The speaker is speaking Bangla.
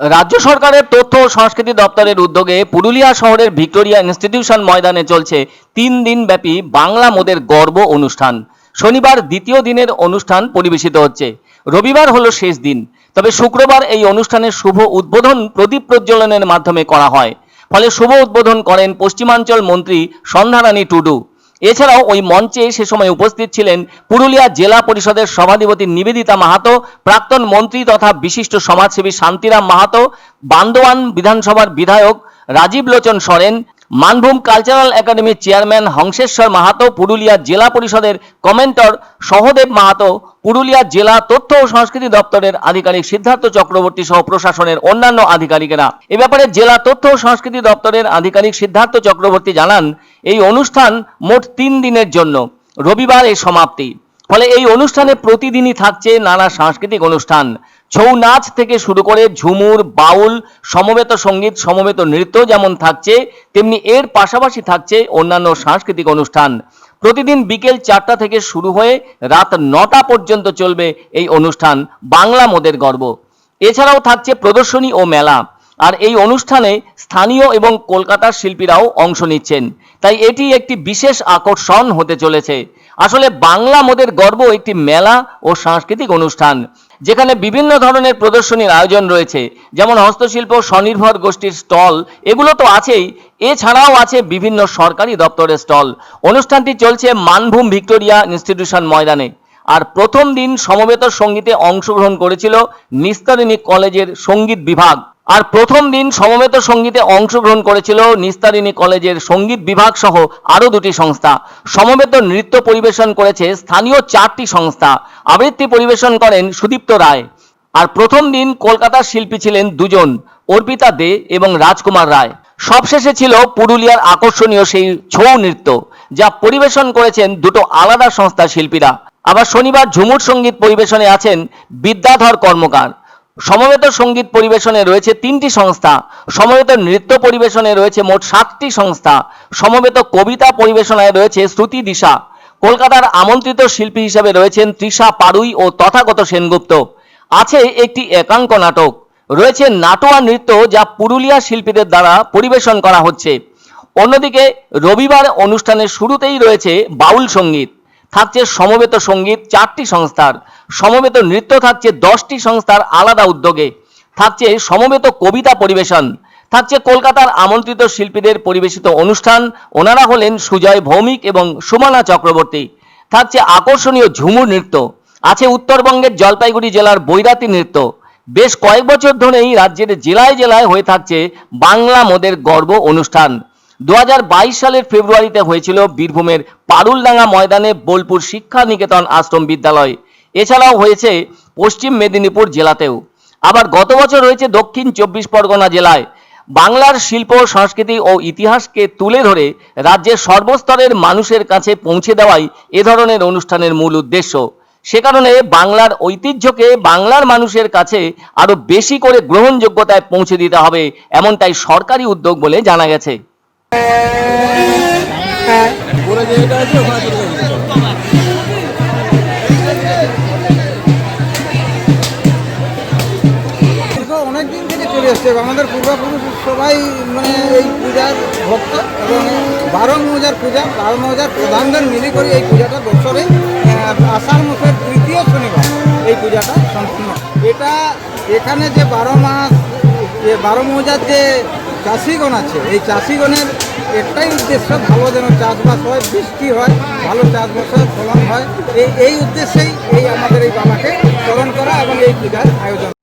রাজ্য সরকারের তথ্য ও সংস্কৃতি দপ্তরের উদ্যোগে পুরুলিয়া শহরের ভিক্টোরিয়া ইনস্টিটিউশন ময়দানে চলছে তিন দিন ব্যাপী বাংলা মোদের গর্ব অনুষ্ঠান। শনিবার দ্বিতীয় দিনের অনুষ্ঠান পরিবেশিত হচ্ছে। রবিবার হলো শেষ দিন। তবে শুক্রবার এই অনুষ্ঠানের শুভ উদ্বোধন প্রদীপ প্রজ্বলনের মাধ্যমে করা হয়। ফলে শুভ উদ্বোধন করেন পশ্চিমাঞ্চল মন্ত্রী সন্ধ্যারানী টুডু। এছাড়াও ওই মঞ্চে সে সময় উপস্থিত ছিলেন পুরুলিয়া জেলা পরিষদের সভাধিপতি নিবেদিতা মাহাতো, প্রাক্তন মন্ত্রী তথা বিশিষ্ট সমাজসেবী শান্তিরাম মাহাতো, বান্দোয়ান বিধানসভার বিধায়ক রাজীব লোচন সরেন মানভূম কালচারাল একাডেমির চেয়ারম্যান হংসেশ্বর মাহাতো, পুরুলিয়া জেলা পরিষদের কমেন্টর সহদেব মাহাতো, পুরুলিয়া জেলা তথ্য ও সংস্কৃতি দপ্তরের আধিকারিক সিদ্ধার্থ চক্রবর্তী সহ প্রশাসনের অন্যান্য আধিকারিকেরা। এ ব্যাপারে জেলা তথ্য ও সংস্কৃতি দপ্তরের আধিকারিক সিদ্ধার্থ চক্রবর্তী জানান, এই অনুষ্ঠান মোট তিন দিনের জন্য। রবিবার এর সমাপ্তি। ফলে এই অনুষ্ঠানে প্রতিদিনই থাকছে নানা সাংস্কৃতিক অনুষ্ঠান। ছৌ নাচ থেকে শুরু করে ঝুমুর, বাউল, সমবেত সংগীত, সমবেত নৃত্য যেমন থাকছে, তেমনি এর পাশাপাশি থাকছে অন্যান্য সাংস্কৃতিক অনুষ্ঠান। প্রতিদিন বিকেল চারটা থেকে শুরু হয়ে রাত নটা পর্যন্ত চলবে এই অনুষ্ঠান, বাংলা মোদের গর্ব। এছাড়াও থাকছে প্রদর্শনী ও মেলা, আর এই অনুষ্ঠানে স্থানীয় এবং কলকাতার শিল্পীরাও অংশ নিচ্ছেন। তাই এটি একটি বিশেষ আকর্ষণ হতে চলেছে। আসলে বাংলা মোদের গর্ব একটি মেলা ও সাংস্কৃতিক অনুষ্ঠান। যেখানে বিভিন্ন ধরনের প্রদর্শনীর আয়োজন রয়েছে, যেমন হস্তশিল্প, স্বনির্ভর গোষ্ঠীর স্টল, এগুলো তো আছেই। এছাড়াও আছে বিভিন্ন সরকারি দপ্তরের স্টল। অনুষ্ঠানটি চলছে মানভূম ভিক্টোরিয়া ইনস্টিটিউশন ময়দানে। আর প্রথম দিন সমবেত সঙ্গীতে অংশগ্রহণ করেছিল নিস্তারিণী কলেজের সংগীত বিভাগ। আর প্রথম দিন সমবেত সঙ্গীতে অংশগ্রহণ করেছিল নিস্তারিণী কলেজের সংগীত বিভাগ সহ আরও দুটি সংস্থা। সমবেত নৃত্য পরিবেশন করেছে স্থানীয় চারটি সংস্থা। আবৃত্তি পরিবেশন করেন সুদীপ্ত রায়। আর প্রথম দিন কলকাতার শিল্পী ছিলেন দুজন, অর্পিতা দে এবং রাজকুমার রায়। সবশেষে ছিল পুরুলিয়ার আকর্ষণীয় সেই ছৌ নৃত্য, যা পরিবেশন করেছেন দুটো আলাদা সংস্থার শিল্পীরা। আবার শনিবার ঝুমুর সংগীত পরিবেশনে আছেন বিদ্যাধর কর্মকার। সমবেত সংগীত পরিবেশনে রয়েছে তিনটি সংস্থা, সমবেত নৃত্য পরিবেশনে রয়েছে মোট সাতটি সংস্থা, সমবেত কবিতা পরিবেশনায় রয়েছে শ্রুতি দিশা। কলকাতার আমন্ত্রিত শিল্পী হিসেবে রয়েছেন তৃষা পাড়ুই ও তথাগত সেনগুপ্ত। আছে একটি একাঙ্ক নাটক। রয়েছে নাটোয়া নৃত্য যা পুরুলিয়া শিল্পীদের দ্বারা পরিবেশন করা হচ্ছে। অন্যদিকে রবিবার অনুষ্ঠানের শুরুতেই রয়েছে বাউল সংগীত। থাকছে সমবেত সংগীত চারটি সংস্থার। সমবেত নৃত্য থাকছে দশটি সংস্থার আলাদা উদ্যোগে। থাকছে সমবেত কবিতা পরিবেশন। থাকছে কলকাতার আমন্ত্রিত শিল্পীদের পরিবেশিত অনুষ্ঠান। ওনারা হলেন সুজয় ভৌমিক এবং সুমনা চক্রবর্তী। থাকছে আকর্ষণীয় ঝুমুর নৃত্য। আছে উত্তরবঙ্গের জলপাইগুড়ি জেলার বৈরাতি নৃত্য। বেশ কয়েক বছর ধরেই রাজ্যের জেলায় জেলায় হয়ে থাকছে বাংলা মোদের গর্ব অনুষ্ঠান। দু হাজার বাইশ সালের ফেব্রুয়ারিতে হয়েছিল বীরভূমের পারুলডাঙ্গা ময়দানে বোলপুর শিক্ষা নিকেতন আশ্রম বিদ্যালয়। এছাড়াও হয়েছে পশ্চিম মেদিনীপুর জেলাতেও। আবার গত বছর হয়েছে দক্ষিণ চব্বিশ পরগনা জেলায়। বাংলার শিল্প, সংস্কৃতি ও ইতিহাসকে তুলে ধরে রাজ্যের সর্বস্তরের মানুষের কাছে পৌঁছে দেওয়াই এ ধরনের অনুষ্ঠানের মূল উদ্দেশ্য। সে কারণে বাংলার ঐতিহ্যকে বাংলার মানুষের কাছে আরও বেশি করে গ্রহণযোগ্যতায় পৌঁছে দিতে হবে, এমনটাই সরকারি উদ্যোগ বলে জানা গেছে। ওরা যে এটা আছে ওখানে চলে অনেক দিন থেকে চলে এসছে আমাদের পূর্বপুরুষ সবাই মানে এই পূজার ভক্ত এবং বারো মৌজার পূজা, বারো মৌজার প্রধানদের মিলে করে এই পূজাটা বছরে আষাঢ় মাসের তৃতীয় শনিবার এই পূজাটা সম্পূর্ণ। এটা এখানে যে বারো মাস, যে বারো মৌজার যে চাষিগণ আছে। এই চাষিগণের একটাই উদ্দেশ্য, ভালো যেন চাষবাস হয়, বৃষ্টি হয়, ভালো চাষবাস হয় ফলন হয়। এই এই উদ্দেশ্যেই এই আমাদের এই বাবাকে স্মরণ করা এবং এই পূজার আয়োজন